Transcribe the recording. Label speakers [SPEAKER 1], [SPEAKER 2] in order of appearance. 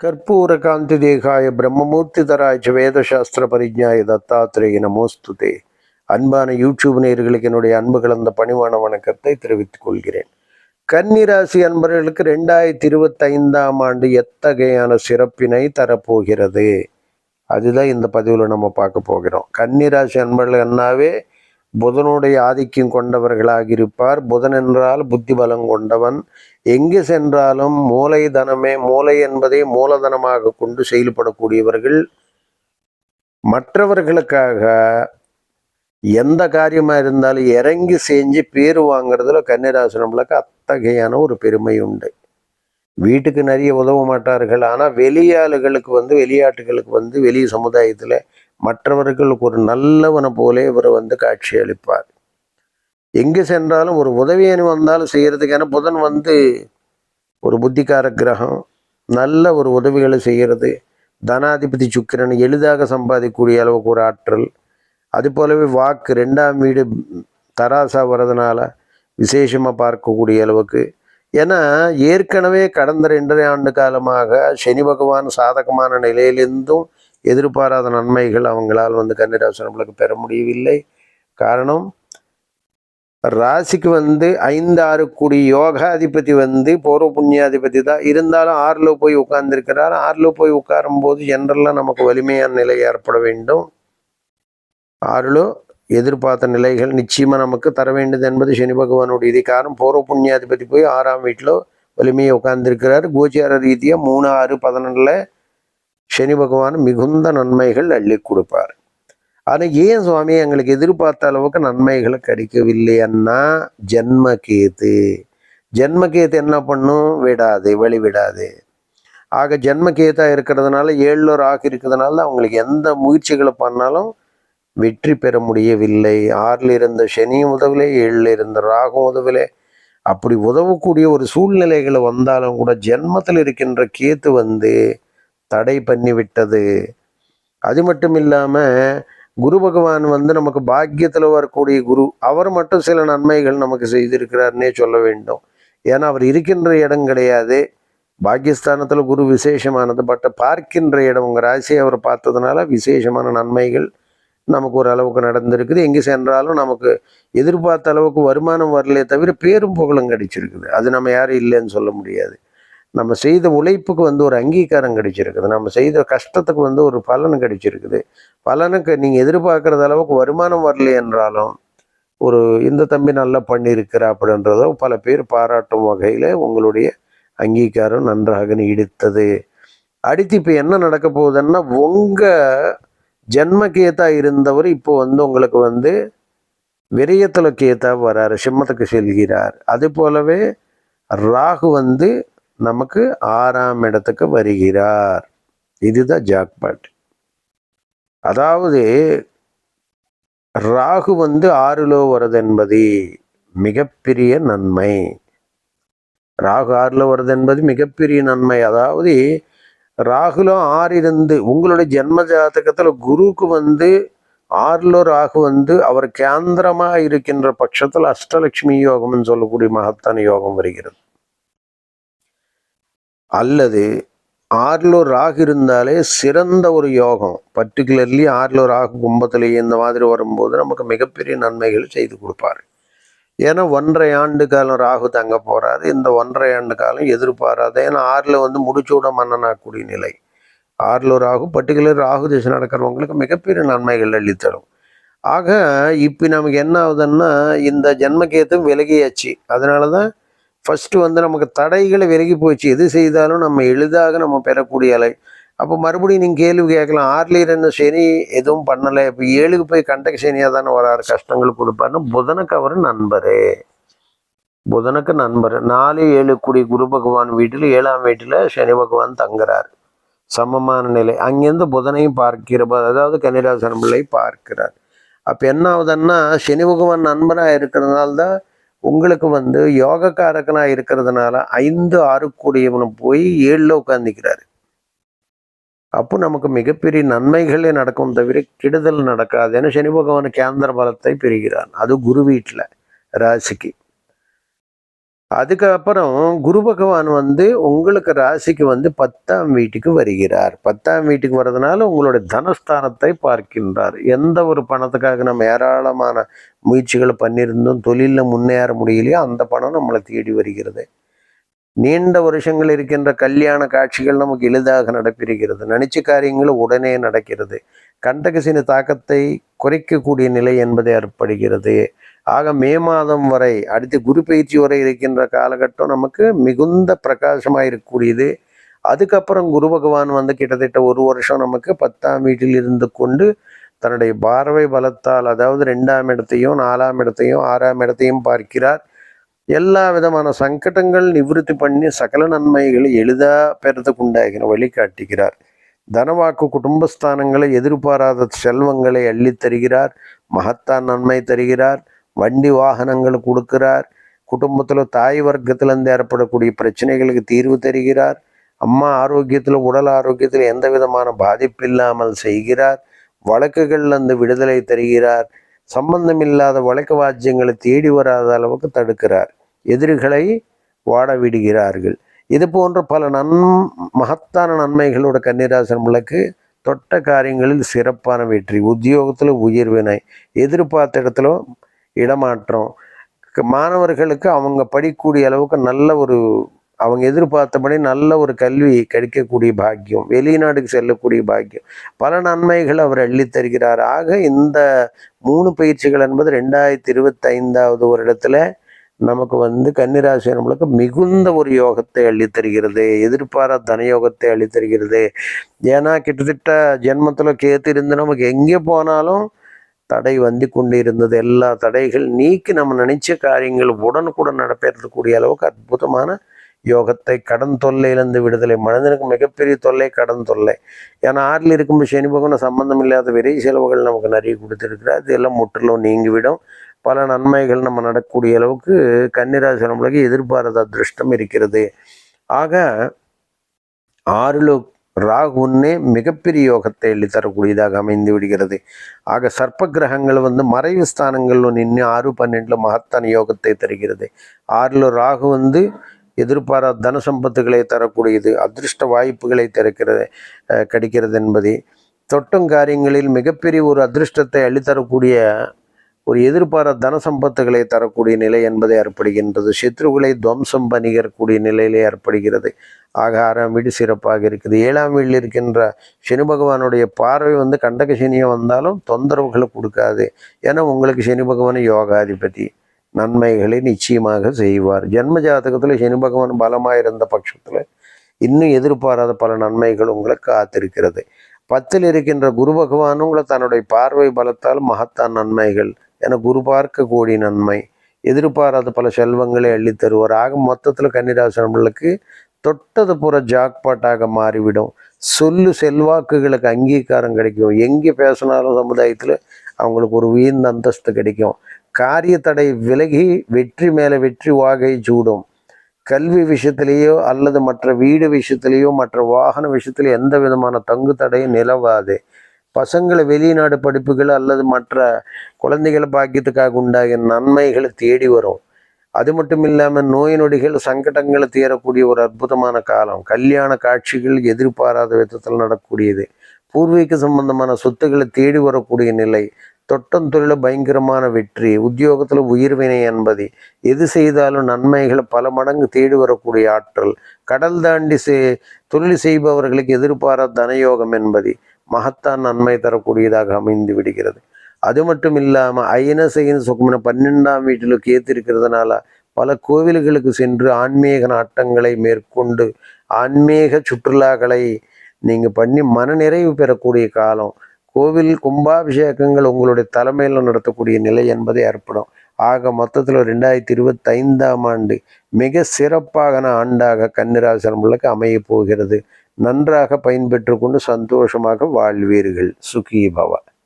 [SPEAKER 1] கற்பூர காந்தி தேகாய பிரம்மமூர்த்திதராய ச வேதசாஸ்திர பரிஜாய தத்தாத்திரேய நமோஸ்துதே அன்பான யூடியூப் நேயர்களுக்கு என்னுடைய அன்பு கலந்த பணிவான வணக்கத்தை தெரிவித்துக் கொள்கிறேன். கன்னிராசி அன்பர்களுக்கு ரெண்டாயிரத்தி இருபத்தைந்தாம் ஆண்டு எத்தகையான சிறப்பினை தரப்போகிறது? அதுதான் இந்த பதிவில் நம்ம பார்க்க போகிறோம். கன்னிராசி அன்பர்கள் என்னாவே புதனுடைய ஆதிக்கம் கொண்டவர்களாக இருப்பார் புதன் என்றால் புத்தி பலம் கொண்டவன். எங்கு சென்றாலும் மூளை தனமே மூளை என்பதை மூலதனமாக கொண்டு செயல்படக்கூடியவர்கள். மற்றவர்களுக்காக எந்த காரியமாக இருந்தாலும் இறங்கி செஞ்சு பேர் வாங்குறதுல கன்னிராசி அத்தகையான ஒரு பெருமை உண்டு. வீட்டுக்கு நிறைய உதவ மாட்டார்கள். ஆனால் வெளியாளுகளுக்கு வந்து வெளியாட்டுகளுக்கு வந்து வெளி சமுதாயத்தில் மற்றவர்களுக்கு ஒரு நல்லவனை போலே இவர் வந்து காட்சி அளிப்பார். எங்கே சென்றாலும் ஒரு உதவியனு வந்தாலும் செய்கிறதுக்கு ஏன்னா புதன் வந்து ஒரு புத்திகார கிரகம். நல்ல ஒரு உதவிகளை செய்கிறது தனாதிபதி சுக்கிரன் எளிதாக சம்பாதிக்கக்கூடிய அளவுக்கு ஒரு ஆற்றல். அது போலவே வாக்கு ரெண்டாம் வீடு தராசா வர்றதுனால விசேஷமாக பார்க்கக்கூடிய அளவுக்கு ஏன்னா ஏற்கனவே கடந்த ரெண்டரை ஆண்டு காலமாக சனி பகவான் சாதகமான நிலையிலிருந்தும் எதிர்பாராத நன்மைகள் அவங்களால் வந்து கன்னிராசி நம்மளுக்கு பெற முடியவில்லை. காரணம் ராசிக்கு வந்து ஐந்து ஆறு கூடி யோகாதிபதி வந்து பூர்வ புண்ணியாதிபதி தான். இருந்தாலும் ஆறில் போய் உட்கார்ந்துருக்கிறார். ஆறில் போய் உட்காரும் போது ஜென்ரலாக நமக்கு வலிமையான நிலை ஏற்பட வேண்டும். ஆறிலோ எதிர்பார்த்த நிலைகள் நிச்சயமாக நமக்கு தர வேண்டியது என்பது சனி பகவானுடைய இது காரணம் பூர்வ புண்ணியாதிபதி போய் ஆறாம் வீட்டில் வலிமையை உட்கார்ந்துருக்கிறார். கோச்சார ரீதியாக மூணு ஆறு பதினொன்றில் சனி பகவான் மிகுந்த நன்மைகள் அள்ளி கொடுப்பார். ஆனால் ஏன் சுவாமி எங்களுக்கு எதிர்பார்த்த அளவுக்கு நன்மைகளை கிடைக்கவில்லைன்னா ஜென்மகேத்து ஜென்மகேத்து என்ன பண்ணும்? விடாது வழி விடாது ஆக ஜென்மகேத்தாக இருக்கிறதுனால ஏழில் ராகு இருக்கிறதுனால அவங்களுக்கு எந்த முயற்சிகளை பண்ணாலும் வெற்றி பெற முடியவில்லை. ஆறில் இருந்த சனியும் உதவிலே ஏழில் இருந்த ராகும் உதவிலே அப்படி உதவக்கூடிய ஒரு சூழ்நிலைகளை வந்தாலும் கூட ஜென்மத்தில் இருக்கின்ற கேத்து வந்து தடை பண்ணி விட்டது அது மட்டும் இல்லாமல் குரு பகவான் வந்து நமக்கு பாக்கியத்தில் வரக்கூடிய குரு. அவர் மட்டும் சில நன்மைகள் நமக்கு செய்திருக்கிறார்னே சொல்ல வேண்டும். ஏன்னா அவர் இருக்கின்ற இடம் கிடையாது. பாக்கியஸ்தானத்தில் குரு விசேஷமானது. பட் பார்க்கின்ற இடம் உங்கள் ராசியை அவர் பார்த்ததுனால விசேஷமான நன்மைகள் நமக்கு ஒரு அளவுக்கு நடந்திருக்குது. எங்கே சென்றாலும் நமக்கு எதிர்பார்த்த அளவுக்கு வருமானம் வரலையே தவிர பேரும் புகழும் கிடைச்சிருக்குது. அது நம்ம யாரும் இல்லைன்னு சொல்ல முடியாது. நம்ம செய்த உழைப்புக்கு வந்து ஒரு அங்கீகாரம் கிடைச்சிருக்குது. நம்ம செய்த கஷ்டத்துக்கு வந்து ஒரு பலன் கிடைச்சிருக்குது. பலனுக்கு நீங்கள் எதிர்பார்க்குறது அளவுக்கு வருமானம் வரல என்றாலும் ஒரு இந்த தம்பி நல்லா பண்ணியிருக்கிறா அப்படின்றத பல பேர் பாராட்டும் வகையில் உங்களுடைய அங்கீகாரம் நன்றாக நீடித்தது. அடுத்து இப்போ என்ன நடக்க போகுதுன்னா உங்கள் ஜென்மகேதா இருந்தவர் இப்போ வந்து உங்களுக்கு வந்து விரயத்தில் கேத்தா வராரு சிம்மத்துக்கு செல்கிறார். அது போலவே ராகு வந்து நமக்கு ஆறாம் இடத்துக்கு வருகிறார். இதுதான் ஜாக்பாட். அதாவது ராகு வந்து ஆறுலோ வருது என்பது மிகப்பெரிய நன்மை. ராகு ஆறுல வருது என்பது மிகப்பெரிய நன்மை. அதாவது ராகுலும் ஆறு இருந்து உங்களுடைய ஜென்ம ஜாதகத்தில் குருவுக்கு வந்து ஆறில் ராகு வந்து அவர் கேந்திரமாக இருக்கின்ற பட்சத்தில் அஷ்டலட்சுமி யோகம்னு சொல்லக்கூடிய மகத்தான யோகம் வருகிறது. அல்லது ஆறில் ராகு இருந்தாலே சிறந்த ஒரு யோகம். பர்டிகுலர்லி ஆறில் ராகு கும்பத்திலேயே இந்த மாதிரி வரும்போது நமக்கு மிகப்பெரிய நன்மைகள் செய்து கொடுப்பாரு. ஏன்னா ஒன்றரை ஆண்டு காலம் ராகு தங்க போகிறாரு இந்த ஒன்றரை ஆண்டு காலம் எதிர்பாராத ஏன்னா ஆறில் வந்து முடிச்சூட மன்னனாக்கூடிய நிலை. ஆறில் ராகு பர்டிகுலர் ராகு திசை நடக்கிறவங்களுக்கு மிகப்பெரிய நன்மைகள் அள்ளித்தரும் ஆக இப்போ நமக்கு என்ன ஆகுதுன்னா இந்த ஜென்மக்கேத்தும் விலகியாச்சு. அதனால தான் ஃபஸ்ட்டு வந்து நமக்கு தடைகளை விலகி போச்சு. எது செய்தாலும் நம்ம எளிதாக நம்ம பெறக்கூடிய அலை அப்போ மறுபடியும் நீங்கள் கேள்வி கேட்கலாம். ஆறுல இருந்த சனி எதுவும் பண்ணலை. இப்போ ஏழுக்கு போய் கண்டக சனியாக தானே வராரு. கஷ்டங்கள் கொடுப்பாருன்னு புதனுக்கு அவர் நண்பர். புதனுக்கு நண்பர். நாலு ஏழு குடி குரு பகவான் வீட்டில் ஏழாம் வீட்டில் சனி பகவான் தங்குறார். சமமான நிலை. அங்கேருந்து புதனையும் பார்க்கிற அதாவது கன்னிராசன பிள்ளை பார்க்கிறார். அப்போ என்ன ஆகுதுன்னா சனி பகவான் நண்பனாக இருக்கிறதுனால தான் உங்களுக்கு வந்து யோகக்காரக்கனாக இருக்கிறதுனால ஐந்து ஆறு கூடியவனும் போய் ஏழில் உட்காந்துக்கிறாரு அப்போ நமக்கு மிகப்பெரிய நன்மைகளே நடக்கும் தவிர கெடுதல் நடக்காது. ஏன்னா சனி பகவான் கேந்திர பலத்தை பெறுகிறான் அது குரு வீட்டில் ராசிக்கு. அதுக்கப்புறம் குரு பகவான் வந்து உங்களுக்கு ராசிக்கு வந்து பத்தாம் வீட்டுக்கு வருகிறார். பத்தாம் வீட்டுக்கு வர்றதுனால உங்களுடைய தனஸ்தானத்தை பார்க்கின்றார். எந்த ஒரு பணத்துக்காக நம்ம ஏராளமான முயற்சிகளை பண்ணியிருந்தோம் தொழிலில் முன்னேற முடியலையோ அந்த பணம் நம்மளை தேடி வருகிறது. நீண்ட வருஷங்கள் இருக்கின்ற கல்யாண காட்சிகள் நமக்கு எளிதாக நடப்பிருக்கிறது. நினைச்ச காரியங்கள் உடனே நடக்கிறது. கண்டகசின தாக்கத்தை குறைக்கக்கூடிய நிலை என்பதை ஏற்படுகிறது. ஆக மே மாதம் வரை அடுத்து குரு பயிற்சி வரை இருக்கின்ற காலகட்டம் நமக்கு மிகுந்த பிரகாசமாக இருக்கக்கூடியது. அதுக்கப்புறம் குரு பகவான் வந்து கிட்டத்தட்ட ஒரு வருஷம் நமக்கு பத்தாம் வீட்டில் இருந்து கொண்டு தன்னுடைய பார்வை பலத்தால் அதாவது ரெண்டாம் இடத்தையும் நாலாம் இடத்தையும் ஆறாம் இடத்தையும் பார்க்கிறார். எல்லா விதமான சங்கடங்கள் நிவிருத்தி பண்ணி சகல நன்மைகளை எளிதாக பெறத்துக்கு உண்டாகின வழிகாட்டுகிறார். தனவாக்கு குடும்பஸ்தானங்களை எதிர்பாராத செல்வங்களை அள்ளித் தருகிறார். மகத்தான் நன்மை தருகிறார். வண்டி வாகனங்கள் கொடுக்கிறார். குடும்பத்தில் தாய் வர்க்கத்திலேருந்து ஏற்படக்கூடிய பிரச்சனைகளுக்கு தீர்வு தருகிறார். அம்மா ஆரோக்கியத்தில் உடல் ஆரோக்கியத்தில் எந்த விதமான பாதிப்பு இல்லாமல் செய்கிறார். வழக்குகள்லேருந்து விடுதலை தருகிறார். சம்பந்தமில்லாத வழக்கு வாஜ்யங்களை தேடி வராத அளவுக்கு தடுக்கிறார். எதிரிகளை வாட விடுகிறார்கள் இது போன்ற பல நன் மகத்தான நன்மைகளோட கன்னிராசனங்களுக்கு தொட்ட காரியங்களில் சிறப்பான வெற்றி. உத்தியோகத்தில் உயர்வினை எதிர்பார்த்த இடத்துல இடமாற்றம். மாணவர்களுக்கு அவங்க படிக்கக்கூடிய அளவுக்கு நல்ல ஒரு அவங்க எதிர்பார்த்தபடி நல்ல ஒரு கல்வி கிடைக்கக்கூடிய பாக்கியம். வெளிநாடுக்கு செல்லக்கூடிய பாக்கியம். பல நன்மைகள் அவர் அள்ளித்தருகிறார். ஆக இந்த மூணு பயிற்சிகள் என்பது ரெண்டாயிரத்தி இருபத்தைந்தாவது வருடத்தில் வருடத்துல நமக்கு வந்து கன்னிராசி நம்மளுக்கு மிகுந்த ஒரு யோகத்தை அள்ளித்தருகிறது எதிர்பாரா எதிர்பாராத தனயோகத்தை அள்ளித்தருகிறது. ஏன்னா கிட்டத்தட்ட ஜென்மத்தில் கேத்து இருந்து நமக்கு எங்கே போனாலும் தடை வந்து கொண்டு இருந்தது. எல்லா தடைகள் நீக்கி நம்ம நினைச்ச காரியங்கள் உடனுக்குடன் நடைபெறக்கூடிய அளவுக்கு அற்புதமான யோகத்தை கடன் தொல்லையிலிருந்து விடுதலை மனிதனுக்கு மிகப்பெரிய தொல்லை கடன் தொல்லை. ஏன்னா ஆறில் இருக்கும்போது சனி பகவான சம்பந்தம் இல்லாத விரை செலவுகள் நமக்கு நிறைய கொடுத்துருக்கிறார். இதெல்லாம் முற்றிலும் நீங்கிவிடும். பல நன்மைகள் நம்ம நடக்கக்கூடிய அளவுக்கு கன்னிராசி நம்மளுக்கு எதிர்பாராத அதிருஷ்டம் இருக்கிறது. ஆக ஆறில் ராகுன்னே மிகப்பெரிய யோகத்தை எள்ளி தரக்கூடியதாக அமைந்து விடுகிறது. ஆக சர்ப்ப கிரகங்கள் வந்து மறைவு ஸ்தானங்களில் நின்று ஆறு பன்னெண்டில் மகத்தான யோகத்தை தருகிறது. ஆறில் ராகு வந்து எதிர்பாராத தன சம்பத்துகளை தரக்கூடியது அதிர்ஷ்ட வாய்ப்புகளை திறக்கிறது கிடைக்கிறது என்பதை. தொட்டும் காரியங்களில் மிகப்பெரிய ஒரு அதிர்ஷ்டத்தை அள்ளித்தரக்கூடிய ஒரு எதிர்பாராத தன சம்பத்துகளை தரக்கூடிய நிலை என்பதை ஏற்படுகின்றது. சத்ருகளை துவம்சம் பணிகரக்கூடிய நிலையிலே ஏற்படுகிறது. ஆக ஆறாம் வீடு சிறப்பாக இருக்குது. ஏழாம் வீட்டில் இருக்கின்ற சனி பகவானுடைய பார்வை வந்து கண்டக சனியம் வந்தாலும் தொந்தரவுகளை கொடுக்காது. ஏன்னா உங்களுக்கு சனி பகவான் யோகாதிபதி. நன்மைகளை நிச்சயமாக செய்வார். ஜென்ம ஜாதகத்தில் சனி பகவான் பலமாக இருந்த பட்சத்தில் இன்னும் எதிர்பாராத பல நன்மைகள் உங்களை காத்திருக்கிறது. பத்தில் இருக்கின்ற குரு பகவான் உங்களை தன்னுடைய பார்வை பலத்தால் மகத்தான் நன்மைகள் என குரு பார்க்க கூடிய நன்மை. எதிர்பாராத பல செல்வங்களை அள்ளி தருவார். ஆக மொத்தத்தில் கன்னிராசனங்களுக்கு தொட்டது புற ஜாக்பாட்டாக மாறிவிடும். சொல்லு செல்வாக்குகளுக்கு அங்கீகாரம் கிடைக்கும். எங்கே பேசினாலும் சமுதாயத்தில் அவங்களுக்கு ஒரு உயர்ந்த அந்தஸ்து கிடைக்கும். காரிய தடை விலகி வெற்றி மேலே வெற்றி வாகை சூடும். கல்வி விஷயத்திலேயோ அல்லது மற்ற வீடு விஷயத்திலேயோ மற்ற வாகன விஷயத்திலேயோ எந்த விதமான தங்கு தடையும் நிலவாது. பசங்களை வெளிநாடு படிப்புகள் அல்லது மற்ற குழந்தைகளை பாக்கியத்துக்காக உண்டாகிய நன்மைகளை தேடி வரும். அது மட்டும் இல்லாமல் நோய் நொடிகள் சங்கடங்களை தீரக்கூடிய ஒரு அற்புதமான காலம். கல்யாண காட்சிகள் எதிர்பாராத விதத்தில் நடக்கக்கூடியது. பூர்வீக சம்பந்தமான சொத்துக்களை தேடி வரக்கூடிய நிலை. தொட்டம் தொழில பயங்கரமான வெற்றி. உத்தியோகத்தில் உயிர்வினை என்பது. எது செய்தாலும் நன்மைகளை பல மடங்கு தேடி வரக்கூடிய ஆற்றல். கடல் தாண்டி செ தொழில் செய்பவர்களுக்கு எதிர்பாராத தனயோகம் என்பது. மகத்தான் நன்மை தரக்கூடியதாக அமைந்து விடுகிறது. அது மட்டும் இல்லாமல் அயன செய்யன பன்னெண்டாம் வீட்டில் கேத்திருக்கிறதுனால பல கோவில்களுக்கு சென்று ஆன்மீக நாட்டங்களை மேற்கொண்டு ஆன்மீக சுற்றுலாக்களை நீங்கள் பண்ணி மனநிறைவு பெறக்கூடிய காலம். கோவில் கும்பாபிஷேகங்கள் உங்களுடைய தலைமையில் நடத்தக்கூடிய நிலை என்பது ஏற்படும். ஆக மொத்தத்தில் ரெண்டாயிரத்தி இருபத்தி ஐந்தாம் ஆண்டு மிக சிறப்பான ஆண்டாக கன்னிராசனங்களுக்கு அமைய போகிறது. நன்றாக பயன்பெற்று கொண்டு சந்தோஷமாக வாழ்வீர்கள். சுகி பவ